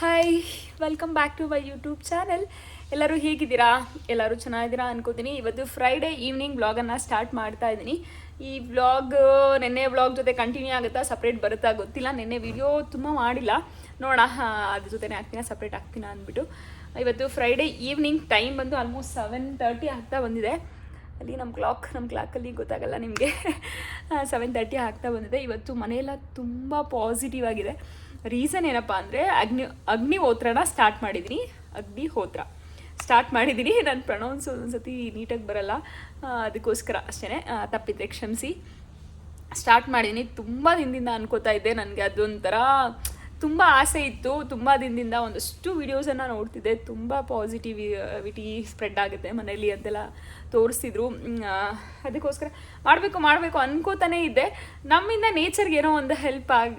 Hi welcome back to my YouTube channel ಎಲ್ಲರೂ ಹೇಗಿದ್ದೀರಾ? ಎಲ್ಲರೂ ಚೆನ್ನಾಗಿದ್ದೀರಾ ಅನ್ಕೋತೀನಿ. ಇವತ್ತು ಫ್ರೈಡೇ ಈವ್ನಿಂಗ್ ವ್ಲಾಗನ್ನು ಸ್ಟಾರ್ಟ್ ಮಾಡ್ತಾ ಇದ್ದೀನಿ. ಈ ವ್ಲಾಗ್ ನಿನ್ನೆ ವ್ಲಾಗ್ ಜೊತೆ ಕಂಟಿನ್ಯೂ ಆಗುತ್ತಾ? ಸಪ್ರೇಟ್ ಬರುತ್ತಾ ಗೊತ್ತಿಲ್ಲ. ನಿನ್ನೆ ವಿಡಿಯೋ ತುಂಬ ಮಾಡಿಲ್ಲ. ನೋಡೋಣ ಅದ್ರ ಜೊತೆನೇ ಹಾಕ್ತೀನ ಸಪ್ರೇಟ್ ಹಾಕ್ತೀನ ಅಂದ್ಬಿಟ್ಟು. ಇವತ್ತು ಫ್ರೈಡೇ ಈವ್ನಿಂಗ್ ಟೈಮ್ ಬಂದು ಆಲ್ಮೋಸ್ಟ್ ಸೆವೆನ್ ತರ್ಟಿ ಆಗ್ತಾ ಬಂದಿದೆ. ಅಲ್ಲಿ ನಮ್ಮ ಕ್ಲಾಕ್ ನಮ್ಮ ಕ್ಲಾಕಲ್ಲಿ ಗೊತ್ತಾಗಲ್ಲ ನಿಮಗೆ. ಸೆವೆನ್ ತರ್ಟಿ ಆಗ್ತಾ ಬಂದಿದೆ. ಇವತ್ತು ಮನೆಯೆಲ್ಲ ತುಂಬ ಪಾಸಿಟಿವ್ ಆಗಿದೆ. ರೀಸನ್ ಏನಪ್ಪ ಅಂದರೆ ಅಗ್ನಿ, ಅಗ್ನಿಹೋತ್ರನ ಸ್ಟಾರ್ಟ್ ಮಾಡಿದ್ದೀನಿ ಅಗ್ನಿಹೋತ್ರ. ಸ್ಟಾರ್ಟ್ ಮಾಡಿದ್ದೀನಿ ನಾನು ಪ್ರೊನೌನ್ಸ್ ಒಂದೊಂದ್ಸತಿ ನೀಟಾಗಿ ಬರಲ್ಲ. ಅದಕ್ಕೋಸ್ಕರ ಅಷ್ಟೇ ತಪ್ಪಿದ್ರೆ ಕ್ಷಮಿಸಿ. ಸ್ಟಾರ್ಟ್ ಮಾಡಿದ್ದೀನಿ ತುಂಬ ದಿನದಿಂದ ಅನ್ಕೋತಾ ಇದ್ದೆ. ನನಗೆ ಅದೊಂಥರ ತುಂಬ ಆಸೆ ಇತ್ತು. ತುಂಬ ದಿನದಿಂದ ಒಂದಷ್ಟು ವೀಡಿಯೋಸನ್ನು ನೋಡ್ತಿದ್ದೆ. ತುಂಬ ಪಾಸಿಟಿವಿಟಿ ಸ್ಪ್ರೆಡ್ ಆಗುತ್ತೆ ಮನೇಲಿ ಅಂತೆಲ್ಲ ತೋರಿಸ್ತಿದ್ರು ಅದಕ್ಕೋಸ್ಕರ ಮಾಡಬೇಕು ಮಾಡಬೇಕು ಅನ್ಕೋತಾನೇ ಇದ್ದೆ. ನಮ್ಮಿಂದ ನೇಚರ್ಗೆ ಏನೋ ಒಂದು ಹೆಲ್ಪ್ ಆಗ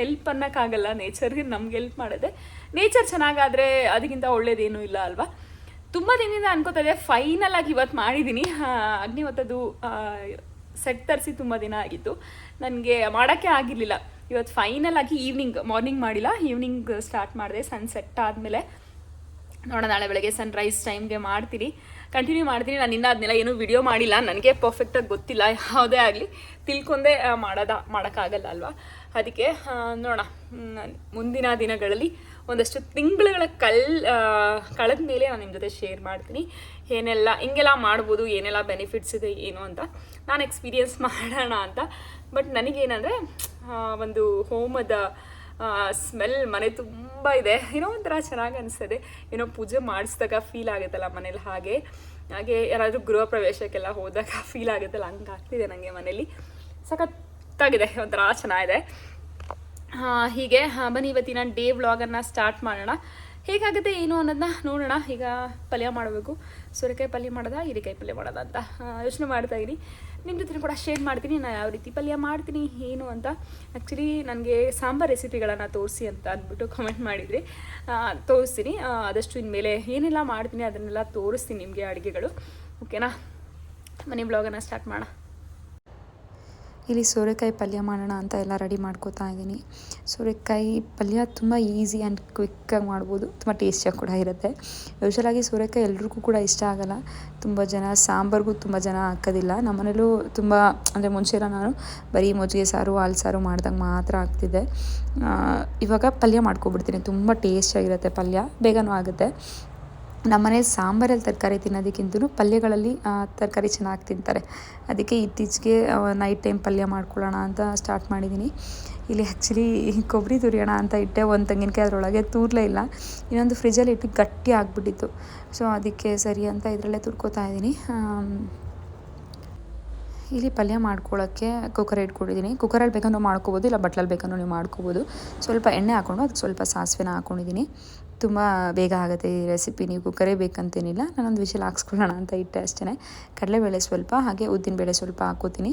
ಹೆಲ್ಪ್ ಅನ್ನೋಕ್ಕಾಗಲ್ಲ. ನೇಚರ್ಗೆ ನಮ್ಗೆ ಹೆಲ್ಪ್ ಮಾಡೋದೆ. ನೇಚರ್ ಚೆನ್ನಾಗಾದರೆ ಅದಕ್ಕಿಂತ ಒಳ್ಳೇದೇನೂ ಇಲ್ಲ ಅಲ್ವಾ? ತುಂಬ ದಿನದಿಂದ ಅನ್ಕೋತಾ ಇದೆ ಫೈನಲ್ ಆಗಿ ಇವತ್ತು ಮಾಡಿದ್ದೀನಿ ಅಗ್ನಿವತ್ತದು ಸೆಟ್ ತರಿಸಿ ತುಂಬ ದಿನ ಆಗಿತ್ತು. ನನಗೆ ಮಾಡೋಕ್ಕೆ ಆಗಿರಲಿಲ್ಲ. ಇವತ್ತು ಫೈನಲ್ ಆಗಿ ಈವ್ನಿಂಗ್ ಮಾರ್ನಿಂಗ್ ಮಾಡಿಲ್ಲ. ಈವ್ನಿಂಗ್ ಸ್ಟಾರ್ಟ್ ಮಾಡಿದೆ ಸನ್ಸೆಟ್ ಆದಮೇಲೆ. ನೋಡೋಣ ನಾಳೆ ಬೆಳಗ್ಗೆ ಸನ್ರೈಸ್ ಟೈಮ್ಗೆ ಮಾಡ್ತೀನಿ. ಕಂಟಿನ್ಯೂ ಮಾಡ್ತೀನಿ. ನಾನು ಇನ್ನೂ ಅದನ್ನೆಲ್ಲ ಏನೂ ವಿಡಿಯೋ ಮಾಡಿಲ್ಲ. ನನಗೆ ಪರ್ಫೆಕ್ಟಾಗಿ ಗೊತ್ತಿಲ್ಲ. ಯಾವುದೇ ಆಗಲಿ. ತಿಳ್ಕೊಂಡೆ ಮಾಡೋದ, ಮಾಡೋಕ್ಕಾಗಲ್ಲ ಅಲ್ವಾ? ಅದಕ್ಕೆ ನೋಡೋಣ. ಮುಂದಿನ ದಿನಗಳಲ್ಲಿ ಒಂದಷ್ಟು ತಿಂಗಳುಗಳ ಕಲ್ ಕಳೆದ ಮೇಲೆ ನಾನು ನಿಮ್ಮ ಜೊತೆ ಶೇರ್ ಮಾಡ್ತೀನಿ. ಏನೆಲ್ಲ, ಹಿಂಗೆಲ್ಲ ಮಾಡ್ಬೋದು, ಏನೆಲ್ಲ ಬೆನಿಫಿಟ್ಸ್ ಇದೆ, ಏನು ಅಂತ ನಾನು ಎಕ್ಸ್ಪೀರಿಯೆನ್ಸ್ ಮಾಡೋಣ ಅಂತ. ಬಟ್ ನನಗೇನಂದರೆ ಒಂದು ಹೋಮದ ಸ್ಮೆಲ್ ಮನೆ ತುಂಬ ಇದೆ. ಏನೋ ಒಂಥರ ಚೆನ್ನಾಗಿ ಅನಿಸ್ತದೆ ಏನೋ ಪೂಜೆ ಮಾಡಿಸಿದಾಗ ಫೀಲ್ ಆಗುತ್ತಲ್ಲ ಮನೇಲಿ ಹಾಗೆ. ಹಾಗೆ ಯಾರಾದರೂ ಗೃಹ ಪ್ರವೇಶಕ್ಕೆಲ್ಲ ಹೋದಾಗ ಫೀಲ್ ಆಗುತ್ತಲ್ಲ, ಹಂಗೆ ಆಗ್ತಿದೆ ನನಗೆ ಮನೇಲಿ. ಸಖತ್ತಾಗಿದೆ, ಒಂಥರ ಚೆನ್ನಾಗಿದೆ. ಹೀಗೆ ಬನ್ನಿ, ಇವತ್ತಿನ ಡೇ ವ್ಲಾಗನ್ನು ಸ್ಟಾರ್ಟ್ ಮಾಡೋಣ. ಹೇಗಾಗುತ್ತೆ ಏನು ಅನ್ನೋದನ್ನ ನೋಡೋಣ. ಈಗ ಪಲ್ಯ ಮಾಡಬೇಕು. ಸೋರೆಕಾಯಿ ಪಲ್ಯ ಮಾಡೋದಾ, ಹೀರೆಕಾಯಿ ಪಲ್ಯ ಮಾಡೋದ ಅಂತ ಯೋಚನೆ ಮಾಡ್ತಾ ಇದ್ದೀನಿ. ನಿಮ್ಮ ಜೊತೆ ಕೂಡ ಶೇರ್ ಮಾಡ್ತೀನಿ, ನಾನು ಯಾವ ರೀತಿ ಪಲ್ಯ ಮಾಡ್ತೀನಿ, ಏನು ಅಂತ. ಆ್ಯಕ್ಚುಲಿ ನನಗೆ ಸಾಂಬಾರ್ ರೆಸಿಪಿಗಳನ್ನು ತೋರಿಸಿ ಅಂತ ಅಂದ್ಬಿಟ್ಟು ಕಮೆಂಟ್ ಮಾಡಿದ್ರಿ ತೋರಿಸ್ತೀನಿ. ಆದಷ್ಟು ಇನ್ಮೇಲೆ ಏನೆಲ್ಲ ಮಾಡ್ತೀನಿ ಅದನ್ನೆಲ್ಲ ತೋರಿಸ್ತೀನಿ ನಿಮಗೆ ಅಡುಗೆಗಳು. ಓಕೆನಾ ಮನೆ ಬ್ಲಾಗನ್ನು ಸ್ಟಾರ್ಟ್ ಮಾಡೋಣ. ಇಲ್ಲಿ ಸೋರೆಕಾಯಿ ಪಲ್ಯ ಮಾಡೋಣ ಅಂತ ಎಲ್ಲ ರೆಡಿ ಮಾಡ್ಕೋತಾ ಇದ್ದೀನಿ. ಸೋರೆಕಾಯಿ ಪಲ್ಯ ತುಂಬ ಈಸಿ ಆ್ಯಂಡ್ ಕ್ವಿಕ್ಕಾಗಿ ಮಾಡ್ಬೋದು. ತುಂಬ ಟೇಸ್ಟಿಯಾಗಿ ಕೂಡ ಇರುತ್ತೆ. ಯೂಶಲಾಗಿ ಸೋರೆಕಾಯಿ ಎಲ್ರಿಗೂ ಕೂಡ ಇಷ್ಟ ಆಗಲ್ಲ. ತುಂಬ ಜನ ಸಾಂಬಾರ್ಗೂ ತುಂಬ ಜನ ಹಾಕೋದಿಲ್ಲ. ನಮ್ಮನೇಲೂ ತುಂಬ ಅಂದರೆ ಮುಂಚೆ ಎಲ್ಲ ನಾನು ಬರೀ ಮಜ್ಜಿಗೆ ಸಾರು ಹಾಲು ಸಾರು ಮಾಡ್ದಂಗೆ ಮಾತ್ರ ಹಾಕ್ತಿದ್ದೆ ಆ, ಇವಾಗ ಪಲ್ಯ ಮಾಡ್ಕೊಬಿಡ್ತೀನಿ. ತುಂಬ ಟೇಸ್ಟಿಯಾಗಿರುತ್ತೆ ಪಲ್ಯ. ಬೇಗನೂ ಆಗುತ್ತೆ. ನಮ್ಮನೇಲಿ ಸಾಂಬಾರಲ್ಲಿ ತರಕಾರಿ ತಿನ್ನೋದಕ್ಕಿಂತಲೂ ಪಲ್ಯಗಳಲ್ಲಿ ತರಕಾರಿ ಚೆನ್ನಾಗಿ ತಿಂತಾರೆ. ಅದಕ್ಕೆ ಇತ್ತೀಚೆಗೆ ನೈಟ್ ಟೈಮ್ ಪಲ್ಯ ಮಾಡ್ಕೊಳ್ಳೋಣ ಅಂತ ಸ್ಟಾರ್ಟ್ ಮಾಡಿದ್ದೀನಿ ಇಲ್ಲಿ ಆ್ಯಕ್ಚುಲಿ ಕೊಬ್ಬರಿ ತುರಿಯೋಣ ಅಂತ ಇಟ್ಟೆ, ಒಂದು ತೆಂಗಿನಕಾಯಿ ಅದರೊಳಗೆ ತೂರ್ಲೇ ಇಲ್ಲ. ಇನ್ನೊಂದು ಫ್ರಿಜ್ಜಲ್ಲಿ ಇಟ್ಟು ಗಟ್ಟಿ ಆಗಿಬಿಟ್ಟಿತ್ತು. ಸೊ ಅದಕ್ಕೆ ಸರಿ ಅಂತ ಇದರಲ್ಲೇ ತುರ್ಕೋತಾ ಇದ್ದೀನಿ ಇಲ್ಲಿ ಪಲ್ಯ ಮಾಡ್ಕೊಳ್ಳೋಕ್ಕೆ ಕುಕ್ಕರ್ ಇಟ್ಕೊಂಡಿದ್ದೀನಿ ಕುಕ್ಕರಲ್ಲಿ ಬೇಕಂದ್ರೂ ಮಾಡ್ಕೋಬೋದು, ಇಲ್ಲ ಬಟ್ಲಲ್ಲಿ ಬೇಕಂದ್ರೂ ನೀವು ಮಾಡ್ಕೋಬೋದು. ಸ್ವಲ್ಪ ಎಣ್ಣೆ ಹಾಕ್ಕೊಂಡು ಅದಕ್ಕೆ ಸ್ವಲ್ಪ ಸಾಸಿವೆನ ಹಾಕ್ಕೊಂಡಿದ್ದೀನಿ ತುಂಬ ಬೇಗ ಆಗುತ್ತೆ ಈ ರೆಸಿಪಿ ನೀವು ಕುಕ್ಕರೇ ಬೇಕಂತೇನಿಲ್ಲ. ನಾನೊಂದು ವಿಷಲ್ ಹಾಕ್ಸ್ಕೊಳ್ಳೋಣ ಅಂತ ಇಟ್ಟೆ ಅಷ್ಟೇ ಕಡಲೆಬೇಳೆ ಸ್ವಲ್ಪ, ಹಾಗೆ ಉದ್ದಿನಬೇಳೆ ಸ್ವಲ್ಪ ಹಾಕೋತೀನಿ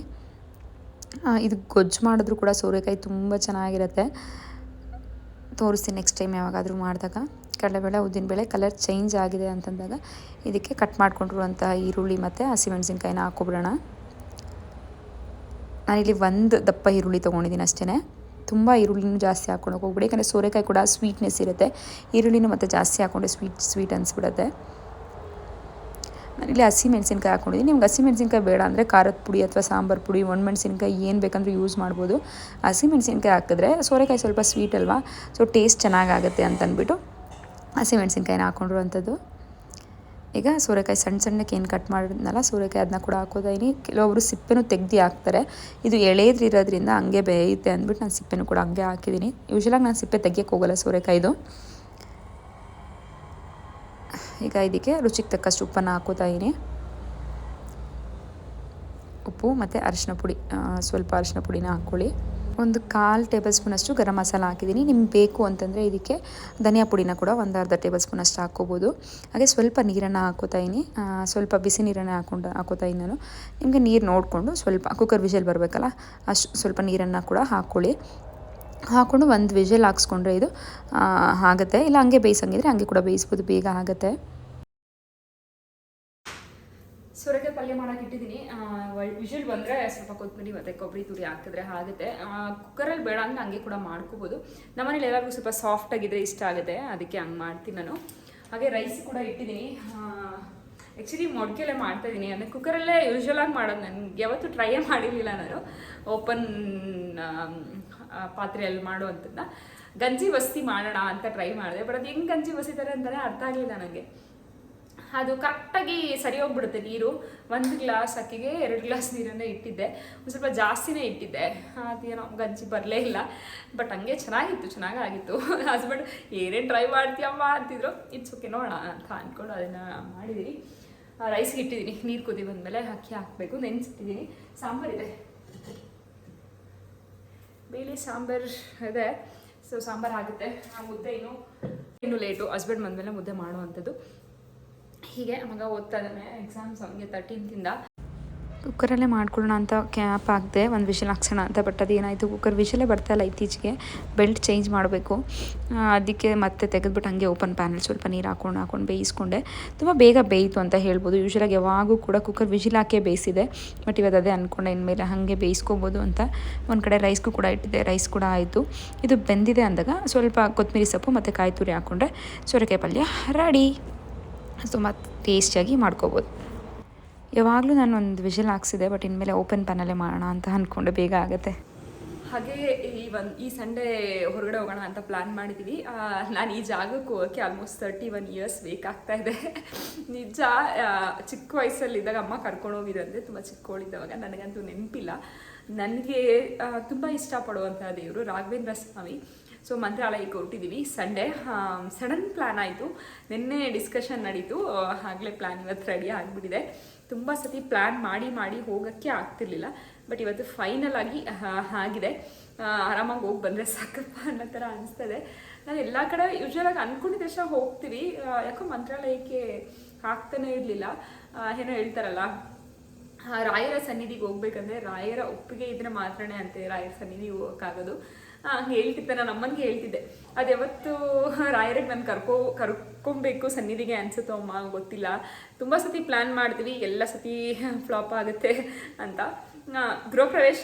ಇದು ಗೊಜ್ಜು ಮಾಡಿದ್ರು ಕೂಡ ಸೋರೆಕಾಯಿ ತುಂಬ ಚೆನ್ನಾಗಿರುತ್ತೆ. ತೋರಿಸ್ತೀನಿ ನೆಕ್ಸ್ಟ್ ಟೈಮ್ ಯಾವಾಗಾದರೂ ಮಾಡಿದಾಗ. ಕಡಲೆಬೇಳೆ ಉದ್ದಿನಬೇಳೆ ಕಲರ್ ಚೇಂಜ್ ಆಗಿದೆ ಅಂತಂದಾಗ ಇದಕ್ಕೆ ಕಟ್ ಮಾಡ್ಕೊಂಡಿರುವಂತಹ ಈರುಳ್ಳಿ ಮತ್ತು ಹಸಿಮೆಣಸಿನ್ಕಾಯಿನ ಹಾಕ್ಕೊಬಿಡೋಣ. ನಾನಿಲ್ಲಿ ಒಂದು ದಪ್ಪ ಈರುಳ್ಳಿ ತೊಗೊಂಡಿದ್ದೀನಿ ಅಷ್ಟೇ ತುಂಬ ಈರುಳ್ಳಿನೂ ಜಾಸ್ತಿ ಹಾಕ್ಕೊಂಡು ಹೋಗ್ಬಿಡಿ. ಯಾಕಂದರೆ ಸೋರೆಕಾಯಿ ಕೂಡ ಸ್ವೀಟ್ನೆಸ್ ಇರುತ್ತೆ. ಈರುಳ್ಳಿನೂ ಮತ್ತು ಜಾಸ್ತಿ ಹಾಕ್ಕೊಂಡ್ರೆ ಸ್ವೀಟ್ ಸ್ವೀಟ್ ಅನಿಸ್ಬಿಡುತ್ತೆ. ನಾನಿಲ್ಲಿ ಹಸಿ ಮೆಣಸಿನ್ಕಾಯಿ ಹಾಕೊಂಡಿದ್ದೀನಿ. ನಿಮ್ಗೆ ಹಸಿ ಮೆಣಸಿನ್ಕಾಯಿ ಬೇಡ ಅಂದರೆ ಖಾರದ ಪುಡಿ ಅಥವಾ ಸಾಂಬಾರು ಪುಡಿ ಒಣಮೆಣಸಿನ್ಕಾಯಿ ಏನು ಬೇಕಂದ್ರೂ ಯೂಸ್ ಮಾಡ್ಬೋದು. ಹಸಿ ಮೆಣಸಿನ್ಕಾಯಿ ಹಾಕಿದ್ರೆ ಸೋರೆಕಾಯಿ ಸ್ವಲ್ಪ ಸ್ವೀಟ್ ಅಲ್ವಾ? ಸೊ ಟೇಸ್ಟ್ ಚೆನ್ನಾಗಾಗುತ್ತೆ ಅಂತ ಅಂದ್ಬಿಟ್ಟು ಹಸಿ ಮೆಣಸಿನ್ಕಾಯಿನ ಹಾಕ್ಕೊಂಡಿರುವಂಥದ್ದು ಈಗ ಸೋರೆಕಾಯಿ ಸಣ್ಣ ಸಣ್ಣಕ್ಕೆ ಏನು ಕಟ್ ಮಾಡಿದ್ನಲ್ಲ ಸೋರೆಕಾಯಿ ಅದನ್ನ ಕೂಡ ಹಾಕೋತಾ ಇದೀನಿ ಕೆಲವೊಬ್ರು ಸಿಪ್ಪೆನೂ ತೆಗ್ದು ಹಾಕ್ತಾರೆ. ಇದು ಎಳೆದ್ರಿರೋದ್ರಿಂದ ಇರೋದ್ರಿಂದ ಹಂಗೆ ಬೇಯುತ್ತೆ ಅಂದ್ಬಿಟ್ಟು ನಾನು ಸಿಪ್ಪೆನೂ ಕೂಡ ಹಂಗೆ ಹಾಕಿದ್ದೀನಿ ಯೂಶ್ವಲಾಗಿ ನಾನು ಸಿಪ್ಪೆ ತೆಗಿಯೋಕ್ಕೆ ಹೋಗಲ್ಲ ಸೋರೆಕಾಯಿದು ಈಗ ಇದಕ್ಕೆ ರುಚಿಗೆ ತಕ್ಕಷ್ಟು ಉಪ್ಪನ್ನು ಹಾಕೋತಾ ಇದ್ದೀನಿ ಉಪ್ಪು ಮತ್ತು ಅರಿಶಿನ ಪುಡಿ ಸ್ವಲ್ಪ ಅರಿಶಿನ ಪುಡಿನ ಹಾಕ್ಕೊಳ್ಳಿ ಒಂದು ಕಾಲು ಟೇಬಲ್ ಸ್ಪೂನಷ್ಟು ಗರಂ ಮಸಾಲ ಹಾಕಿದ್ದೀನಿ. ನಿಮ್ಗೆ ಬೇಕು ಅಂತಂದರೆ ಇದಕ್ಕೆ ಧನಿಯಾ ಪುಡಿನ ಕೂಡ ಒಂದು ಅರ್ಧ ಟೇಬಲ್ ಸ್ಪೂನಷ್ಟು ಹಾಕ್ಕೋಬೋದು. ಹಾಗೆ ಸ್ವಲ್ಪ ನೀರನ್ನು ಹಾಕೋತಾ ಸ್ವಲ್ಪ ಬಿಸಿ ನೀರನ್ನು ಹಾಕೊಂಡು ಹಾಕೋತಾ ಇದ್ದೀನಿ ನಾನು. ನಿಮಗೆ ನೀರು ನೋಡಿಕೊಂಡು ಸ್ವಲ್ಪ, ಕುಕ್ಕರ್ ವಿಷಲ್ ಬರಬೇಕಲ್ಲ, ಅಷ್ಟು ಸ್ವಲ್ಪ ನೀರನ್ನು ಕೂಡ ಹಾಕ್ಕೊಳ್ಳಿ ಹಾಕ್ಕೊಂಡು ಒಂದು ವಿಷಲ್ ಹಾಕ್ಸ್ಕೊಂಡ್ರೆ ಇದು ಆಗುತ್ತೆ. ಇಲ್ಲ ಹಂಗೆ ಬೇಯಿಸಂಗಿದ್ರೆ ಹಂಗೆ ಕೂಡ ಬೇಯಿಸ್ಬೋದು, ಬೇಗ ಆಗುತ್ತೆ. ಸೊರಕಾಯಿ ಪಲ್ಯ ಮಾಡೋಕೆ ಇಟ್ಟಿದ್ದೀನಿ. ವಿಷಲ್ ಬಂದರೆ ಸ್ವಲ್ಪ ಕೊತ್ತಂಬರಿ ಮತ್ತು ಕೊಬ್ಬರಿ ತುರಿ ಹಾಕಿದ್ರೆ ಆಗುತ್ತೆ. ಕುಕ್ಕರಲ್ಲಿ ಬೇಡ ಅಂದ್ರೆ ಹಂಗೆ ಕೂಡ ಮಾಡ್ಕೋಬೋದು. ನಮ್ಮನೇಲಿ ಎಲ್ಲರಿಗೂ ಸ್ವಲ್ಪ ಸಾಫ್ಟ್ ಆಗಿದ್ರೆ ಇಷ್ಟ ಆಗುತ್ತೆ. ಅದಕ್ಕೆ ಹಂಗೆ ಮಾಡ್ತೀನಿ ನಾನು. ಹಾಗೆ ರೈಸ್ ಕೂಡ ಇಟ್ಟಿದ್ದೀನಿ. ಆ್ಯಕ್ಚುಲಿ ಮೊಡಕೆಲ್ಲೇ ಮಾಡ್ತಾ ಇದ್ದೀನಿ. ಅಂದರೆ ಕುಕ್ಕರಲ್ಲೇ ಯೂಶ್ವಲಾಗಿ ಮಾಡೋದು ನನಗೆ ಯಾವತ್ತೂ ಟ್ರೈಯೇ ಮಾಡಿರಲಿಲ್ಲ ನಾನು. ಓಪನ್ ಪಾತ್ರೆಯಲ್ಲಿ ಮಾಡುವಂಥದ್ದನ್ನ ಗಂಜಿ ವಸ್ತಿ ಮಾಡೋಣ ಅಂತ ಟ್ರೈ ಮಾಡಿದೆ. ಬಟ್ ಅದು ಹೆಂಗೆ ಗಂಜಿ ವಸಿತಾರೆ ಅಂತಲೇ ಅರ್ಥ ಆಗಲಿಲ್ಲ ನನಗೆ. ಅದು ಕರೆಕ್ಟಾಗಿ ಸರಿ ಹೋಗ್ಬಿಡುತ್ತೆ ನೀರು. ಒಂದು ಗ್ಲಾಸ್ ಅಕ್ಕಿಗೆ ಎರಡು ಗ್ಲಾಸ್ ನೀರನ್ನೇ ಇಟ್ಟಿದ್ದೆ. ಒಂದು ಸ್ವಲ್ಪ ಜಾಸ್ತಿನೇ ಇಟ್ಟಿದ್ದೆ. ಅದೇನೋ ಗಂಜಿ ಬರಲೇ ಇಲ್ಲ. ಬಟ್ ಹಂಗೆ ಚೆನ್ನಾಗಿತ್ತು, ಚೆನ್ನಾಗಾಗಿತ್ತು. ಹಸ್ಬೆಂಡ್ ಏನೇನು ಟ್ರೈ ಮಾಡ್ತೀಯಮ್ಮ ಅಂತಿದ್ರು. ಇಟ್ಸ್ ಓಕೆ ನೋಡೋಣ ಅಂತ ಅಂದ್ಕೊಂಡು ಅದನ್ನು ಮಾಡಿದ್ದೀನಿ ರೈಸ್ಗೆ ಇಟ್ಟಿದ್ದೀನಿ ನೀರು ಕುದಿ ಬಂದಮೇಲೆ ಅಕ್ಕಿ ಹಾಕಬೇಕು ನೆನೆಸಿಟ್ಟಿದ್ದೀನಿ ಸಾಂಬಾರಿದೆ ಬೇಳೆ ಸಾಂಬಾರು ಇದೆ. ಸೊ ಸಾಂಬಾರು ಆಗುತ್ತೆ. ಆ ಮುದ್ದೆ ಇನ್ನು ಇನ್ನು ಲೇಟು ಹಸ್ಬೆಂಡ್ ಬಂದಮೇಲೆ ಮುದ್ದೆ ಮಾಡುವಂಥದ್ದು. ಹೀಗೆ ಮಗ ಓದ್ತಾ ಇದ್ದಾನೆ ಎಕ್ಸಾಮ್ಸ್ ಅವನಿಗೆ ತರ್ಟೀನ್ತಿಂದ ಕುಕ್ಕರಲ್ಲೇ ಮಾಡ್ಕೊಳ್ಳೋಣ ಅಂತ ಕ್ಯಾಪ್ ಹಾಕಿದೆ ಒಂದು ವಿಷಲ್ ಹಾಕ್ಸೋಣ ಅಂತ ಬಟ್ ಅದೇನಾಯಿತು, ಕುಕ್ಕರ್ ವಿಷಲೇ ಬರ್ತಾ ಇಲ್ಲ ಇತ್ತೀಚೆಗೆ. ಬೆಲ್ಟ್ ಚೇಂಜ್ ಮಾಡಬೇಕು. ಅದಕ್ಕೆ ಮತ್ತೆ ತೆಗೆದುಬಿಟ್ಟು ಹಂಗೆ ಓಪನ್ ಪ್ಯಾನಲ್ ಸ್ವಲ್ಪ ನೀರು ಹಾಕೊಂಡು ಹಾಕೊಂಡು ಬೇಯಿಸ್ಕೊಂಡೆ. ತುಂಬ ಬೇಗ ಬೇಯಿತು ಅಂತ ಹೇಳ್ಬೋದು. ಯೂಶ್ವಲಾಗಿ ಯಾವಾಗೂ ಕೂಡ ಕುಕ್ಕರ್ ವಿಷಲ್ ಹಾಕೇ ಬೇಯಿಸಿದೆ. ಬಟ್ ಇವತ್ತು ಅದೇ ಅಂದ್ಕೊಂಡೆ ಇನ್ಮೇಲೆ ಹಾಗೆ ಬೇಯಿಸ್ಕೋಬೋದು ಅಂತ. ಒಂದು ಕಡೆ ರೈಸ್ಗೂ ಕೂಡ ಇಟ್ಟಿದೆ ರೈಸ್ ಕೂಡ ಆಯಿತು. ಇದು ಬೆಂದಿದೆ ಅಂದಾಗ ಸ್ವಲ್ಪ ಕೊತ್ತಂಬರಿ ಸೊಪ್ಪು ಮತ್ತು ಕಾಯಿ ತುರಿ ಹಾಕ್ಕೊಂಡ್ರೆ ಸೋರೆಕಾಯಿ ಪಲ್ಯ ರೆಡಿ. ತುಂಬ ಟೇಸ್ಟಿಯಾಗಿ ಮಾಡ್ಕೋಬೋದು. ಯಾವಾಗಲೂ ನಾನು ಒಂದು ವಿಷಲ್ ಹಾಕ್ಸಿದೆ ಬಟ್ ಇನ್ಮೇಲೆ ಓಪನ್ ಪ್ಯಾನಲ್ಲೇ ಮಾಡೋಣ ಅಂತ ಅಂದ್ಕೊಂಡು ಬೇಗ ಆಗುತ್ತೆ. ಹಾಗೆ ಈ ಒಂದು, ಈ ಸಂಡೇ ಹೊರಗಡೆ ಹೋಗೋಣ ಅಂತ ಪ್ಲ್ಯಾನ್ ಮಾಡಿದ್ದೀವಿ ನಾನು ಈ ಜಾಗಕ್ಕೆ ಹೋಗೋಕ್ಕೆ ಆಲ್ಮೋಸ್ಟ್ ತರ್ಟಿ ಒನ್ ಇಯರ್ಸ್ ಬೇಕಾಗ್ತಾ ಇದೆ. ನಿಜ ಚಿಕ್ಕ ವಯಸ್ಸಲ್ಲಿದ್ದಾಗ ಅಮ್ಮ ಕರ್ಕೊಂಡು ಅಂದರೆ ತುಂಬ ಚಿಕ್ಕವಳಿದ್ದವಾಗ ನನಗಂತೂ ನೆನಪಿಲ್ಲ. ನನಗೆ ತುಂಬ ಇಷ್ಟಪಡುವಂಥ ದೇವರು ರಾಘವೇಂದ್ರ ಸ್ವಾಮಿ. ಸೊ ಮಂತ್ರಾಲಯಕ್ಕೆ ಹೊರಟಿದ್ದೀವಿ ಸಂಡೇ ಸಡನ್ ಪ್ಲ್ಯಾನ್ ಆಯಿತು. ನಿನ್ನೆ ಡಿಸ್ಕಷನ್ ನಡೀತು. ಆಗಲೇ ಪ್ಲ್ಯಾನ್ ಇವತ್ತು ರೆಡಿ ಆಗಿಬಿಟ್ಟಿದೆ. ತುಂಬ ಸತಿ ಪ್ಲ್ಯಾನ್ ಮಾಡಿ ಮಾಡಿ ಹೋಗೋಕ್ಕೆ ಆಗ್ತಿರ್ಲಿಲ್ಲ. ಬಟ್ ಇವತ್ತು ಫೈನಲ್ ಆಗಿ ಆಗಿದೆ. ಆರಾಮಾಗಿ ಹೋಗಿ ಬಂದರೆ ಸಾಕಪ್ಪ ಅನ್ನೋ ಥರ ಅನಿಸ್ತದೆ. ನಾನು ಎಲ್ಲ ಕಡೆ ಯೂಶ್ವಲಾಗಿ ಅಂದ್ಕೊಂಡಿದ್ದ ತಕ್ಷಣ ಹೋಗ್ತೀವಿ. ಯಾಕೋ ಮಂತ್ರಾಲಯಕ್ಕೆ ಆಗ್ತಾನೆ ಇರಲಿಲ್ಲ. ಏನೋ ಹೇಳ್ತಾರಲ್ಲ ರಾಯರ ಸನ್ನಿಧಿಗೆ ಹೋಗ್ಬೇಕಂದ್ರೆ ರಾಯರ ಒಪ್ಪಿಗೆ ಇದ್ರೆ ಮಾತ್ರನೇ ಅಂತೆ. ರಾಯರ ಸನ್ನಿಧಿಗೆ ಹೋಗೋಕ್ಕಾಗೋದು. ಹೇಳ್ತಿದ್ದೆ, ನಾನು ಅಮ್ಮನಿಗೆ ಹೇಳ್ತಿದ್ದೆ. ಅದು ಯಾವತ್ತು ರಾಯರಿಗೆ ನಾನು ಕರ್ಕೊ, ಕರ್ಕೊಬೇಕು ಸನ್ನಿಧಿಗೆ ಅನ್ಸುತ್ತೋ ಅಮ್ಮ, ಗೊತ್ತಿಲ್ಲ. ತುಂಬ ಸತಿ ಪ್ಲ್ಯಾನ್ ಮಾಡ್ತೀವಿ, ಎಲ್ಲ ಸತಿ ಫ್ಲಾಪ್ ಆಗುತ್ತೆ ಅಂತ. ಗೃಹ ಪ್ರವೇಶ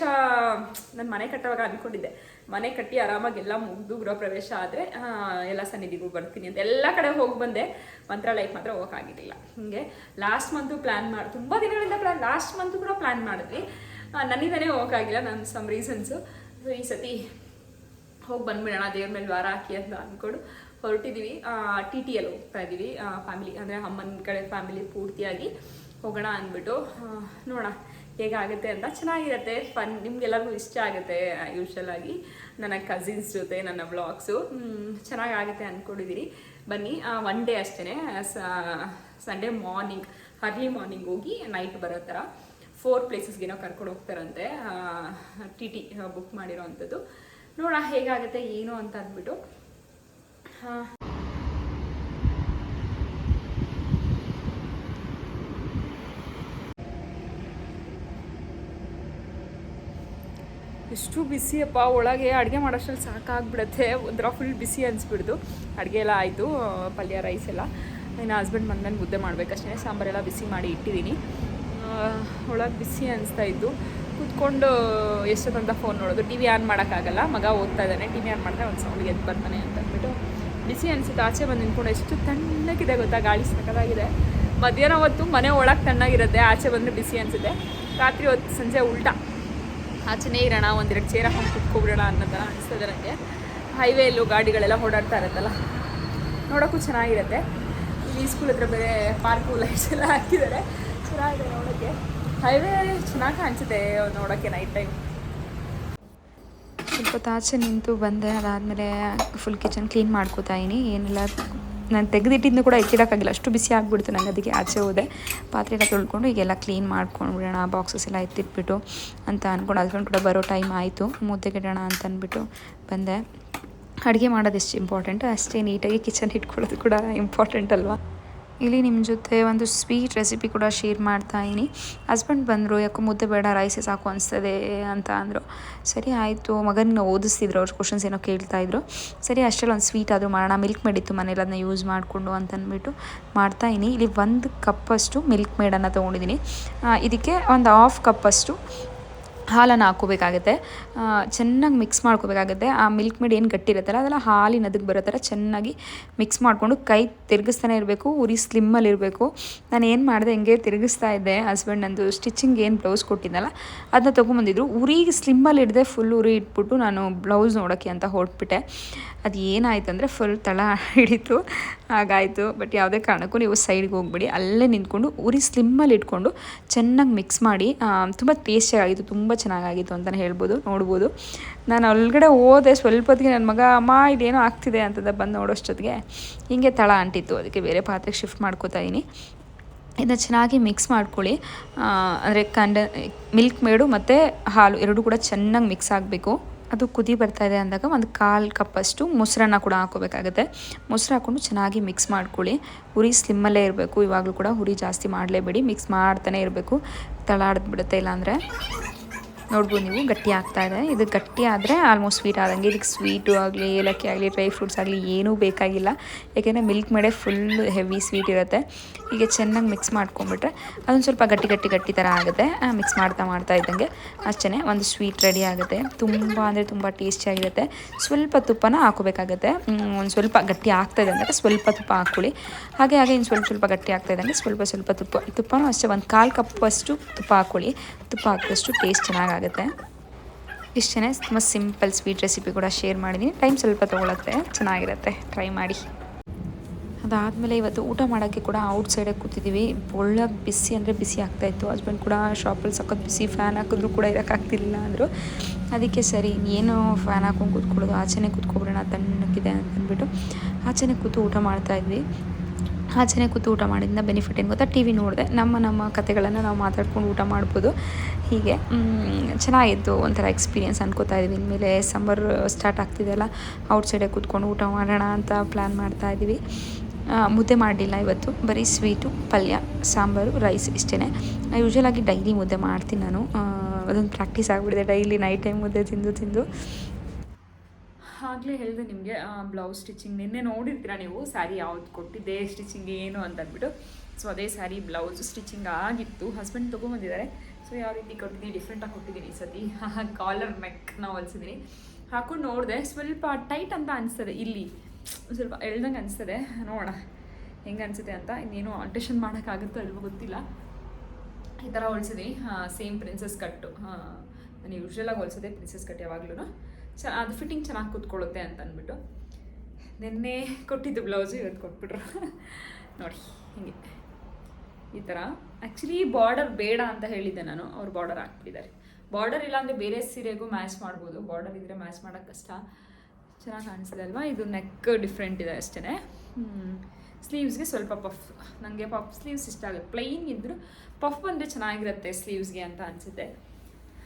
ನಾನು ಮನೆ ಕಟ್ಟೋವಾಗ ಅಂದ್ಕೊಂಡಿದ್ದೆ ಮನೆ ಕಟ್ಟಿ ಆರಾಮಾಗಿ ಎಲ್ಲ ಮುಗಿದು ಗೃಹ ಪ್ರವೇಶ ಆದರೆ ಎಲ್ಲ ಸನ್ನಿಧಿಗೂ ಬರ್ತೀನಿ ಅಂತ. ಎಲ್ಲ ಕಡೆ ಹೋಗಿ ಬಂದೆ. ಮಂತ್ರಾಲಯಕ್ಕೆ ಮಾತ್ರ ಹೋಗೋಕ್ಕಾಗಿರಲಿಲ್ಲ ಹೀಗೆ ಲಾಸ್ಟ್ ಮಂತು ಪ್ಲ್ಯಾನ್ ಮಾಡಿ ತುಂಬ ದಿನಗಳಿಂದ ಪ್ಲ್ಯಾನ್ ಲಾಸ್ಟ್ ಮಂತು ಕೂಡ ಪ್ಲ್ಯಾನ್ ಮಾಡಿದ್ವಿ. ನನ್ನಿಂದನೇ ಹೋಗೋಕ್ಕಾಗಿಲ್ಲ ನನ್ನ ಸಮ್ ರೀಸನ್ಸು ಸೊ ಈ ಸತಿ ಹೋಗಿ ಬಂದ್ಬಿಡೋಣ, ದೇವ್ರ ಮೇಲೆ ವಾರ ಹಾಕಿ ಅಂತ ಅಂದ್ಕೊಂಡು ಹೊರಟಿದ್ದೀವಿ ಟಿ ಟಿ ಅಲ್ಲಿ ಹೋಗ್ತಾ ಇದ್ದೀವಿ ಫ್ಯಾಮಿಲಿ ಅಂದರೆ ಅಮ್ಮನ ಕಡೆ ಫ್ಯಾಮಿಲಿ ಪೂರ್ತಿಯಾಗಿ ಹೋಗೋಣ ಅಂದ್ಬಿಟ್ಟು. ನೋಡೋಣ ಹೇಗಾಗುತ್ತೆ ಅಂತ. ಚೆನ್ನಾಗಿರುತ್ತೆ ಫನ್ ನಿಮ್ಗೆಲ್ಲರಿಗೂ ಇಷ್ಟ ಆಗುತ್ತೆ ಯೂಶ್ವಲ್ ಆಗಿ ನನ್ನ ಕಸಿನ್ಸ್ ಜೊತೆ, ನನ್ನ ವ್ಲಾಗ್ಸು ಚೆನ್ನಾಗಾಗುತ್ತೆ ಅಂದ್ಕೊಂಡಿದ್ದೀರಿ ಬನ್ನಿ ಒನ್ ಡೇ ಅಷ್ಟೇ ಸಂಡೇ ಮಾರ್ನಿಂಗ್ ಅರ್ಲಿ ಮಾರ್ನಿಂಗ್ ಹೋಗಿ ನೈಟ್ ಬರೋ ಥರ ಫೋರ್ ಪ್ಲೇಸಸ್ಗೇನೋ ಕರ್ಕೊಂಡು ಹೋಗ್ತಾರಂತೆ. ಟಿ ಟಿ ಬುಕ್ ಮಾಡಿರೋ ಅಂಥದ್ದು. ನೋಡೋಣ ಹೇಗಾಗುತ್ತೆ, ಏನು ಅಂತ ಅಂದ್ಬಿಟ್ಟು. ಎಷ್ಟು ಬಿಸಿಯಪ್ಪ ಒಳಗೆ ಅಡುಗೆ ಮಾಡೋಷ್ಟ್ರಲ್ಲಿ ಸಾಕಾಗ್ಬಿಡತ್ತೆ. ಒಂಥರ ಫುಲ್ ಬಿಸಿ ಅನಿಸ್ಬಿಡ್ದು. ಅಡುಗೆ ಎಲ್ಲ ಆಯಿತು, ಪಲ್ಯ ರೈಸ್ ಎಲ್ಲ. ಇನ್ನು ಹಸ್ಬೆಂಡ್ ಬಂದ್ಮೇಲೆ ಮುದ್ದೆ ಮಾಡಬೇಕಷ್ಟೇ. ಸಾಂಬಾರೆಲ್ಲ ಬಿಸಿ ಮಾಡಿ ಇಟ್ಟಿದ್ದೀನಿ. ಒಳಗೆ ಬಿಸಿ ಅನಿಸ್ತಾ ಇತ್ತು. ಕೂತ್ಕೊಂಡು ಎಷ್ಟೊತ್ತಂತ ಫೋನ್ ನೋಡೋದು. ಟಿ ವಿ ಆನ್ ಮಾಡೋಕ್ಕಾಗಲ್ಲ. ಮಗ ಓದ್ತಾ ಇದ್ದಾನೆ. ಟಿ ವಿ ಆನ್ ಮಾಡಿದ್ರೆ ಒಂದು ಸೌಂಡ್ಗೆ ಎದ್ದು ಬರ್ತಾನೆ ಅಂತ ಅಂದ್ಬಿಟ್ಟು ಬಿಸಿ ಅನಿಸುತ್ತೆ. ಆಚೆ ಬಂದು ನಿಂತ್ಕೊಂಡು ಎಷ್ಟು ತಣ್ಣಗಿದೆ ಗೊತ್ತಾ? ಗಾಳಿ ಸಕ್ಕತ್ತಾಗಿದೆ ಮಧ್ಯಾಹ್ನ ಹೊತ್ತು ಮನೆ ಒಳಗೆ ತಣ್ಣಗಿರುತ್ತೆ. ಆಚೆ ಬಂದರೆ ಬಿಸಿ ಅನಿಸುತ್ತೆ. ರಾತ್ರಿ ಹೊತ್ತು ಸಂಜೆ ಉಲ್ಟಾ. ಆಚೆನೇ ಇರೋಣ ಒಂದೆರಡು ಚೇರ ಹಾಕೊಂಡು ಕುತ್ಕೊಬಿಡೋಣ ಅನ್ನೋ ಥರ ಅನಿಸ್ತದೆ ನನಗೆ ಹೈವೇಲ್ಲೂ ಗಾಡಿಗಳೆಲ್ಲ ಓಡಾಡ್ತಾ ಇರುತ್ತಲ್ಲ. ನೋಡೋಕ್ಕೂ ಚೆನ್ನಾಗಿರುತ್ತೆ. ಈ ಸ್ಕೂಲ್ ಹತ್ರ ಬೇರೆ ಪಾರ್ಕು ಲೈಟ್ಸ್ ಎಲ್ಲ ಹಾಕಿದ್ದಾರೆ. ಚೆನ್ನಾಗಿದೆ ನೋಡೋಕ್ಕೆ. ಹೈವೇ ಚೆನ್ನಾಗಿ ಕಾಣಿಸುತ್ತೆ ನೋಡೋಕ್ಕೆ ನೈಟ್ ಟೈಮ್. ಸ್ವಲ್ಪ ತಾಚೆ ನಿಂತು ಬಂದೆ, ಅದಾದಮೇಲೆ ಫುಲ್ ಕಿಚನ್ ಕ್ಲೀನ್ ಮಾಡ್ಕೋತಾ ಇದೀನಿ ಏನೆಲ್ಲ, ನಾನು ತೆಗೆದಿಟ್ಟಿದ್ದು ಕೂಡ ಎತ್ತಿಡೋಕ್ಕಾಗಿಲ್ಲ. ಅಷ್ಟು ಬಿಸಿ ಆಗಿಬಿಡ್ತು ನಂಗೆ ಅದಕ್ಕೆ ಆಚೆ ಹೋದೆ. ಪಾತ್ರೆ ಎಲ್ಲ ತೊಳ್ಕೊಂಡು ಈಗೆಲ್ಲ ಕ್ಲೀನ್ ಮಾಡ್ಕೊಂಡು ಬಿಡೋಣ ಬಾಕ್ಸಸ್ ಎಲ್ಲ ಎತ್ತಿಟ್ಬಿಟ್ಟು ಅಂತ ಅಂದ್ಕೊಂಡು ಹಸ್ಬೆಂಡ್ ಕೂಡ ಬರೋ ಟೈಮ್ ಆಯಿತು. ಮುದ್ದೆ ಇಡೋಣ ಅಂತ ಅಂದ್ಬಿಟ್ಟು ಬಂದೆ. ಅಡುಗೆ ಮಾಡೋದು ಎಷ್ಟು ಇಂಪಾರ್ಟೆಂಟ್ ಅಷ್ಟೇ ನೀಟಾಗಿ ಕಿಚನ್ ಇಟ್ಕೊಳ್ಳೋದು ಕೂಡ ಇಂಪಾರ್ಟೆಂಟ್ ಅಲ್ವಾ? ಇಲ್ಲಿ ನಿಮ್ಮ ಜೊತೆ ಒಂದು ಸ್ವೀಟ್ ರೆಸಿಪಿ ಕೂಡ ಶೇರ್ ಮಾಡ್ತಾ ಇದ್ದೀನಿ. ಹಸ್ಬೆಂಡ್ ಬಂದರು, ಯಾಕೋ ಮುದ್ದೆ ಬೇಡ ರೈಸೇ ಸಾಕು ಅನಿಸ್ತದೆ ಅಂತ ಅಂದರು. ಸರಿ ಆಯಿತು ಮಗನ ಓದಿಸ್ತಿದ್ರು ಅವ್ರ ಕ್ವಶನ್ಸ್ ಏನೋ ಕೇಳ್ತಾ ಇದ್ರು. ಸರಿ, ಅಷ್ಟರಲ್ಲಿ ಒಂದು ಸ್ವೀಟ್ ಆದರೂ ಮಾಡೋಣ ಮಿಲ್ಕ್ ಮೇಡ್ ಇತ್ತು ಮನೇಲಿ, ಅದನ್ನ ಯೂಸ್ ಮಾಡಿಕೊಂಡು ಅಂತಂದ್ಬಿಟ್ಟು ಮಾಡ್ತಾಯಿನಿ ಇಲ್ಲಿ ಒಂದು ಕಪ್ಪಷ್ಟು ಮಿಲ್ಕ್ ಮೇಡನ್ನು ತೊಗೊಂಡಿದ್ದೀನಿ. ಇದಕ್ಕೆ ಒಂದು ಹಾಫ್ ಕಪ್ಪಷ್ಟು ಹಾಲನ್ನು ಹಾಕ್ಕೋಬೇಕಾಗುತ್ತೆ. ಚೆನ್ನಾಗಿ ಮಿಕ್ಸ್ ಮಾಡ್ಕೋಬೇಕಾಗುತ್ತೆ. ಆ ಮಿಲ್ಕ್ ಮೇಡ್ ಏನು ಗಟ್ಟಿರುತ್ತಲ್ಲ ಅದೆಲ್ಲ ಹಾಲಿನ ಅದಕ್ಕೆ ಬರೋ ಥರ ಚೆನ್ನಾಗಿ ಮಿಕ್ಸ್ ಮಾಡಿಕೊಂಡು ಕೈ ತಿರುಗಿಸ್ತಾನೆ ಇರಬೇಕು, ಉರಿ ಸ್ಲಿಮ್ಮಲ್ಲಿ ಇರಬೇಕು. ನಾನು ಏನು ಮಾಡಿದೆ, ಹಿಂಗೆ ತಿರುಗಿಸ್ತಾ ಇದ್ದೆ. ಹಸ್ಬೆಂಡ್ ನಂದು ಸ್ಟಿಚಿಂಗ್ ಏನು ಬ್ಲೌಸ್ ಕೊಟ್ಟಿದ್ದಲ್ಲ ಅದನ್ನ ತೊಗೊಂಬಂದಿದ್ರು. ಉರಿಗೆ ಸ್ಲಿಮ್ಮಲ್ಲಿ ಹಿಡ್ದೆ ಫುಲ್ ಉರಿ ಇಟ್ಬಿಟ್ಟು ನಾನು ಬ್ಲೌಸ್ ನೋಡೋಕ್ಕೆ ಅಂತ ಹೊರಟ್ಬಿಟ್ಟೆ. ಅದು ಏನಾಯಿತು ಅಂದರೆ ಫುಲ್ ತಳ ಹಿಡಿತು. ಹಾಗಾಯಿತು. ಬಟ್ ಯಾವುದೇ ಕಾರಣಕ್ಕೂ ನೀವು ಸೈಡ್ಗೆ ಹೋಗ್ಬಿಡಿ. ಅಲ್ಲೇ ನಿಂತ್ಕೊಂಡು ಉರಿ ಸ್ಲಿಮ್ಮಲ್ಲಿ ಇಟ್ಕೊಂಡು ಚೆನ್ನಾಗಿ ಮಿಕ್ಸ್ ಮಾಡಿ ತುಂಬ ಟೇಸ್ಟಿಯಾಗಿತ್ತು ತುಂಬ ಚೆನ್ನಾಗಾಗಿತ್ತು ಅಂತಲೇ ಹೇಳ್ಬೋದು, ನೋಡ್ಬೋದು. ನಾನು ಒಳಗಡೆ ಹೋದೆ ಸ್ವಲ್ಪ ಹೊತ್ತಿಗೆ ನನ್ನ ಮಗ, ಅಮ್ಮ, ಇದೇನೋ ಆಗ್ತಿದೆ ಅಂತಂದ ಬಂದು ನೋಡೋಷ್ಟೊತ್ತಿಗೆ ಹಿಂಗೆ ತಳ ಅಂಟಿತ್ತು. ಅದಕ್ಕೆ ಬೇರೆ ಪಾತ್ರೆಗೆ ಶಿಫ್ಟ್ ಮಾಡ್ಕೋತಾ ಇದ್ದೀನಿ ಇದನ್ನ ಚೆನ್ನಾಗಿ ಮಿಕ್ಸ್ ಮಾಡ್ಕೊಳ್ಳಿ. ಅಂದರೆ ಕಂಡ ಮಿಲ್ಕ್ ಮೇಡು ಮತ್ತು ಹಾಲು ಎರಡೂ ಕೂಡ ಚೆನ್ನಾಗಿ ಮಿಕ್ಸ್ ಆಗಬೇಕು. ಅದು ಕುದಿ ಬರ್ತಾ ಇದೆ ಅಂದಾಗ ಒಂದು ಕಾಲು ಕಪ್ಪಷ್ಟು ಮೊಸರನ್ನ ಕೂಡ ಹಾಕೋಬೇಕಾಗುತ್ತೆ ಮೊಸರು ಹಾಕ್ಕೊಂಡು ಚೆನ್ನಾಗಿ ಮಿಕ್ಸ್ ಮಾಡ್ಕೊಳ್ಳಿ. ಹುರಿ ಸ್ಲಿಮ್ಮಲ್ಲೇ ಇರಬೇಕು. ಇವಾಗಲೂ ಕೂಡ ಹುರಿ ಜಾಸ್ತಿ ಮಾಡಲೇಬೇಡಿ. ಮಿಕ್ಸ್ ಮಾಡ್ತಾನೆ ಇರಬೇಕು. ತಳಾಡ್ದು ಬಿಡುತ್ತೆ ಇಲ್ಲಾಂದರೆ. ನೋಡ್ಬೋದು ನೀವು, ಗಟ್ಟಿ ಆಗ್ತಾ ಇದೆ. ಇದು ಗಟ್ಟಿ ಆದರೆ ಆಲ್ಮೋಸ್ಟ್ ಸ್ವೀಟ್ ಆದಂಗೆ, ಇದಕ್ಕೆ ಸ್ವೀಟು ಆಗಲಿ, ಏಲಕ್ಕಿ ಆಗಲಿ ಡ್ರೈ ಫ್ರೂಟ್ಸ್ ಆಗಲಿ ಏನೂ ಬೇಕಾಗಿಲ್ಲ. ಯಾಕೆಂದರೆ Milkmaid full heavy sweet ಇರುತ್ತೆ. ಹೀಗೆ ಚೆನ್ನಾಗಿ ಮಿಕ್ಸ್ ಮಾಡ್ಕೊಂಬಿಟ್ರೆ ಅದೊಂದು ಸ್ವಲ್ಪ ಗಟ್ಟಿ ಗಟ್ಟಿ ಗಟ್ಟಿ ಥರ ಆಗುತ್ತೆ. ಮಿಕ್ಸ್ ಮಾಡ್ತಾ ಮಾಡ್ತಾ ಇದ್ದಂಗೆ ಅಷ್ಟೇ ಒಂದು ಸ್ವೀಟ್ ರೆಡಿ ಆಗುತ್ತೆ. ತುಂಬ ಅಂದರೆ ತುಂಬ ಟೇಸ್ಟಿಯಾಗಿರುತ್ತೆ ಸ್ವಲ್ಪ ತುಪ್ಪನ ಹಾಕೋಬೇಕಾಗುತ್ತೆ ಒಂದು ಸ್ವಲ್ಪ ಗಟ್ಟಿ ಆಗ್ತಾ ಇದೆ ಅಂದರೆ ಸ್ವಲ್ಪ ತುಪ್ಪ ಹಾಕ್ಕೊಳ್ಳಿ. ಹಾಗೆ ಹಾಗೆ ಇನ್ನು ಸ್ವಲ್ಪ ಸ್ವಲ್ಪ ಗಟ್ಟಿ ಆಗ್ತಾ ಇದ್ದಂಗೆ ಸ್ವಲ್ಪ ಸ್ವಲ್ಪ ತುಪ್ಪ. ತುಪ್ಪನೂ ಅಷ್ಟೇ, ಒಂದು ಕಾಲು ಕಪ್ಪಷ್ಟು ತುಪ್ಪ ಹಾಕ್ಕೊಳ್ಳಿ. ತುಪ್ಪ ಹಾಕಿದಷ್ಟು ಟೇಸ್ಟ್ ಚೆನ್ನಾಗಾಗುತ್ತೆ ಇಷ್ಟೇ ತುಂಬ ಸಿಂಪಲ್ ಸ್ವೀಟ್ ರೆಸಿಪಿ ಕೂಡ ಶೇರ್ ಮಾಡಿದ್ದೀನಿ ಟೈಮ್ ಸ್ವಲ್ಪ ತೊಗೊಳತ್ತೆ. ಚೆನ್ನಾಗಿರುತ್ತೆ. ಟ್ರೈ ಮಾಡಿ. ಅದಾದಮೇಲೆ ಇವತ್ತು ಊಟ ಮಾಡೋಕ್ಕೆ ಕೂಡ ಔಟ್ ಕೂತಿದ್ದೀವಿ ಒಳ್ಳೆ ಬಿಸಿ ಅಂದರೆ ಬಿಸಿ ಆಗ್ತಾಯಿತ್ತು ಹಸ್ಬೆಂಡ್ ಕೂಡ ಶಾಪಲ್ಲಿ ಸಖತ್ ಬಿಸಿ ಫ್ಯಾನ್ ಹಾಕಿದ್ರು ಕೂಡ ಇರೋಕ್ಕಾಗ್ತಿಲ್ಲ ಅಂದರು. ಅದಕ್ಕೆ ಸರಿ ಏನು ಫ್ಯಾನ್ ಹಾಕೊಂಡು ಕೂತ್ಕೊಳ್ಳೋದು ಆಚೆನೇ ಕೂತ್ಕೊಬಿಡೋಣ, ತಣ್ಣಕ್ಕಿದೆ ಅಂತ ಅಂದ್ಬಿಟ್ಟು ಆಚೆನೇ ಕೂತು ಊಟ ಮಾಡ್ತಾಯಿದ್ವಿ ಆಚೆನೇ ಕೂತು ಊಟ ಮಾಡಿದ್ನ ಬೆನಿಫಿಟ್ ಏನು ಗೊತ್ತಾ? ಟಿ ವಿ ನೋಡಿದೆ. ನಮ್ಮ ನಮ್ಮ ಕತೆಗಳನ್ನು ನಾವು ಮಾತಾಡ್ಕೊಂಡು ಊಟ ಮಾಡ್ಬೋದು. ಹೀಗೆ ಚೆನ್ನಾಗಿತ್ತು ಒಂಥರ ಎಕ್ಸ್ಪೀರಿಯೆನ್ಸ್ ಅನ್ಕೋತಾ ಇದ್ವಿ. ಇನ್ಮೇಲೆ ಸಮ್ಮರ್ ಸ್ಟಾರ್ಟ್ ಆಗ್ತಿದೆಯಲ್ಲ ಔಟ್ಸೈಡೇ ಕೂತ್ಕೊಂಡು ಊಟ ಮಾಡೋಣ ಅಂತ ಪ್ಲ್ಯಾನ್ ಮಾಡ್ತಾ ಇದ್ದೀವಿ ಮುದ್ದೆ ಮಾಡಲಿಲ್ಲ ಇವತ್ತು. ಬರೀ ಸ್ವೀಟು ಪಲ್ಯ, ಸಾಂಬಾರು ರೈಸ್ ಇಷ್ಟೇ ಯೂಶ್ವಲಾಗಿ ಡೈಲಿ ಮುದ್ದೆ ಮಾಡ್ತೀನಿ ನಾನು. ಅದೊಂದು ಪ್ರಾಕ್ಟೀಸ್ ಆಗಿಬಿಡಿದೆ ಡೈಲಿ ನೈಟ್ ಟೈಮ್ ಮುದ್ದೆ ತಿಂದು ತಿಂದು. ಆಗಲೇ ಹೇಳಿದೆ ನಿಮಗೆ ಬ್ಲೌಸ್ ಸ್ಟಿಚಿಂಗ್ ನಿನ್ನೆ ನೋಡಿರ್ತೀರ ನೀವು? ಸ್ಯಾರಿ ಯಾವ್ದು ಕೊಟ್ಟಿದ್ದೆ ಸ್ಟಿಚಿಂಗ್ ಏನು ಅಂತ ಅಂದ್ಬಿಟ್ಟು. ಸೊ ಅದೇ ಸ್ಯಾರಿ ಬ್ಲೌಸ್ ಸ್ಟಿಚಿಂಗ್ ಆಗಿತ್ತು. ಹಸ್ಬೆಂಡ್ ತೊಗೊಂಬಂದಿದ್ದಾರೆ. ಸೊ ಯಾವ ರೀತಿ ಕೊಟ್ಟಿದ್ದೀನಿ ಡಿಫ್ರೆಂಟಾಗಿ ಕೊಟ್ಟಿದ್ದೀನಿ ಈ ಸತಿ. ಕಾಲರ್ ಮೆಕ್ನ ಹೊಲ್ಸಿದ್ದೀನಿ ಹಾಕೊಂಡು ನೋಡಿದೆ. ಸ್ವಲ್ಪ ಟೈಟ್ ಅಂತ ಅನಿಸ್ತದೆ. ಇಲ್ಲಿ. ಸ್ವಲ್ಪ ಎಳ್ದಂಗೆ ಅನಿಸ್ತದೆ. ನೋಡೋಣ. ಹೆಂಗೆ ಅನಿಸುತ್ತೆ ಅಂತ. ಇನ್ನೇನು ಆಲ್ಟ್ರೇಷನ್ ಮಾಡೋಕ್ಕಾಗುತ್ತೋ ಅಲ್ವೋ ಗೊತ್ತಿಲ್ಲ. ಈ ಥರ ಹೊಲ್ಸಿದ್ದೀನಿ ಸೇಮ್ ಪ್ರಿನ್ಸಸ್ ಕಟ್ಟು ನಾನು ಯೂಶ್ವಲಾಗಿ ಹೊಲಿಸಿದೆ ಪ್ರಿನ್ಸಸ್ ಕಟ್ ಯಾವಾಗ್ಲೂ ಚ ಅದು ಫಿಟ್ಟಿಂಗ್ ಚೆನ್ನಾಗಿ ಕೂತ್ಕೊಳ್ಳುತ್ತೆ ಅಂತ ಅಂದ್ಬಿಟ್ಟು ನಿನ್ನೆ ಕೊಟ್ಟಿದ್ದು ಬ್ಲೌಸು ಇವತ್ತು ಕೊಟ್ಬಿಟ್ರು. ನೋಡಿ, ಹಿಂಗೆ. ಈ ಥರ ಆ್ಯಕ್ಚುಲಿ ಬಾರ್ಡರ್ ಬೇಡ ಅಂತ ಹೇಳಿದ್ದೆ ನಾನು. ಅವ್ರು ಬಾರ್ಡರ್ ಹಾಕ್ಬಿಟ್ಟಿದ್ದಾರೆ. ಬಾರ್ಡರ್ ಇಲ್ಲಾಂದರೆ ಬೇರೆ ಸೀರೆಗೂ ಮ್ಯಾಚ್ ಮಾಡ್ಬೋದು. ಬಾರ್ಡರ್ ಇದ್ದರೆ ಮ್ಯಾಚ್ ಮಾಡೋಕ್ಕೆ ಕಷ್ಟ. ಚೆನ್ನಾಗಿ ಕಾಣಿಸಿದೆ ಅಲ್ವಾ? ಇದು ನೆಕ್ ಡಿಫ್ರೆಂಟ್ ಇದೆ ಅಷ್ಟೇ ಸ್ಲೀವ್ಸ್ಗೆ ಸ್ವಲ್ಪ ಪಫ್ ನನಗೆ ಪಫ್ ಸ್ಲೀವ್ಸ್ ಇಷ್ಟ ಆಗುತ್ತೆ ಪ್ಲೈನ್ ಇದ್ದರೂ ಪಫ್ ಅಂದರೆ ಚೆನ್ನಾಗಿರುತ್ತೆ ಸ್ಲೀವ್ಸ್ಗೆ ಅಂತ ಅನಿಸುತ್ತೆ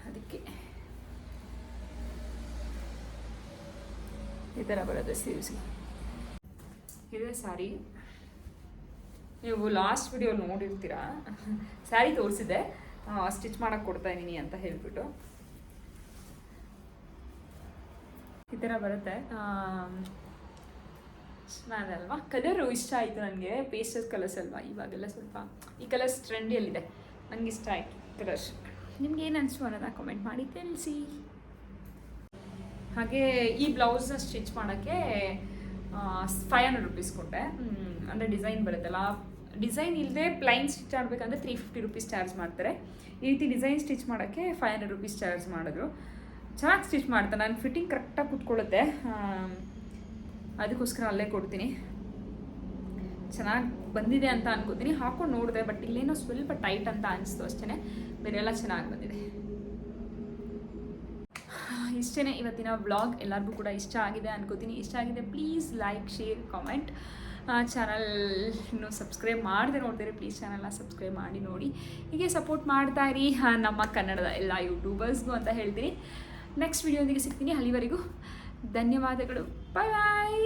ಅದಕ್ಕೆ ಈ ಥರ ಬರುತ್ತೆ ಸ್ಲೀವ್ಸ್ಗೆ ಇದೆ ಸ್ಯಾರಿ. ನೀವು ಲಾಸ್ಟ್ ವಿಡಿಯೋ ನೋಡಿರ್ತೀರಾ? ಸ್ಯಾರಿ ತೋರಿಸಿದೆ ಸ್ಟಿಚ್ ಮಾಡೋಕ್ಕೆ ಕೊಡ್ತಾ ಇದ್ದೀನಿ ಅಂತ ಹೇಳ್ಬಿಟ್ಟು. ಈ ಥರ ಬರುತ್ತೆ. ಅಲ್ವಾ? ಕಲರು ಇಷ್ಟ ಆಯಿತು ನನಗೆ. ಪೇಸ್ಟಲ್ ಕಲರ್ಸ್ ಅಲ್ವಾ? ಇವಾಗೆಲ್ಲ ಸ್ವಲ್ಪ ಈ ಕಲರ್ಸ್ ಟ್ರೆಂಡಿಯಲ್ಲಿದೆ ನನಗೆ ಇಷ್ಟ ಆಯಿತು ಕಲರ್ಸ್. ನಿಮ್ಗೆ ಏನು ಅನಿಸ್ತು ಅನ್ನೋದನ್ನ ಕಮೆಂಟ್ ಮಾಡಿ. ತಿಳಿಸಿ ಹಾಗೆ ಈ ಬ್ಲೌಸ್ನ ಸ್ಟಿಚ್ ಮಾಡೋಕ್ಕೆ ಫೈವ್ ಹಂಡ್ರೆಡ್ ರುಪೀಸ್ ಕೊಟ್ಟೆ. ಅಂದರೆ ಡಿಸೈನ್ ಬರುತ್ತಲ್ಲ. ಡಿಸೈನ್ ಇಲ್ಲದೆ ಪ್ಲೈನ್ ಸ್ಟಿಚ್ ಆಗಬೇಕಂದ್ರೆ ತ್ರೀ ಫಿಫ್ಟಿ ರುಪೀಸ್ ಚಾರ್ಜ್ ಮಾಡ್ತಾರೆ. ಈ ರೀತಿ ಡಿಸೈನ್ ಸ್ಟಿಚ್ ಮಾಡೋಕ್ಕೆ ಫೈವ್ ಹಂಡ್ರೆಡ್ ರುಪೀಸ್ ಚಾರ್ಜ್ ಮಾಡಿದ್ರು. ಚೆನ್ನಾಗಿ ಸ್ಟಿಚ್ ಮಾಡ್ತಾರೆ ನಾನು ಫಿಟ್ಟಿಂಗ್ ಕರೆಕ್ಟಾಗಿ ಕೂತ್ಕೊಳ್ಳುತ್ತೆ. ಅದಕ್ಕೋಸ್ಕರ ಅಲ್ಲೇ ಕೊಡ್ತೀನಿ. ಚೆನ್ನಾಗಿ ಬಂದಿದೆ ಅಂತ ಅನ್ಕೋತೀನಿ. ಹಾಕೊಂಡು ನೋಡಿದೆ ಬಟ್ ಇಲ್ಲೇನೋ ಸ್ವಲ್ಪ ಟೈಟ್ ಅಂತ ಅನಿಸ್ತು ಅಷ್ಟೇ ಬೇರೆಲ್ಲ ಚೆನ್ನಾಗಿ ಬಂದಿದೆ. ಇಷ್ಟೇ ಇವತ್ತಿನ ವ್ಲಾಗ್. ಎಲ್ಲರಿಗೂ ಕೂಡ ಇಷ್ಟ ಆಗಿದೆ ಅನ್ಕೋತೀನಿ. ಇಷ್ಟ ಆಗಿದೆ ಪ್ಲೀಸ್ ಲೈಕ್ ಶೇರ್ ಕಾಮೆಂಟ್ ಚಾನಲ್ನು ಸಬ್ಸ್ಕ್ರೈಬ್ ಮಾಡದೆ ನೋಡ್ತೀರಿ ಪ್ಲೀಸ್ ಚಾನಲ್ನ ಸಬ್ಸ್ಕ್ರೈಬ್ ಮಾಡಿ ನೋಡಿ. ಹೀಗೆ ಸಪೋರ್ಟ್ ಮಾಡ್ತಾ ಇರಿ. ನಮ್ಮ ಕನ್ನಡದ ಎಲ್ಲ ಯೂಟ್ಯೂಬರ್ಸ್ಗೂ ಅಂತ ಹೇಳ್ತೀನಿ. ನೆಕ್ಸ್ಟ್ ವಿಡಿಯೋದಿಗೆ ಸಿಗ್ತೀನಿ. ಅಲ್ಲಿವರೆಗೂ ಧನ್ಯವಾದಗಳು. ಬಾಯ್ ಬಾಯ್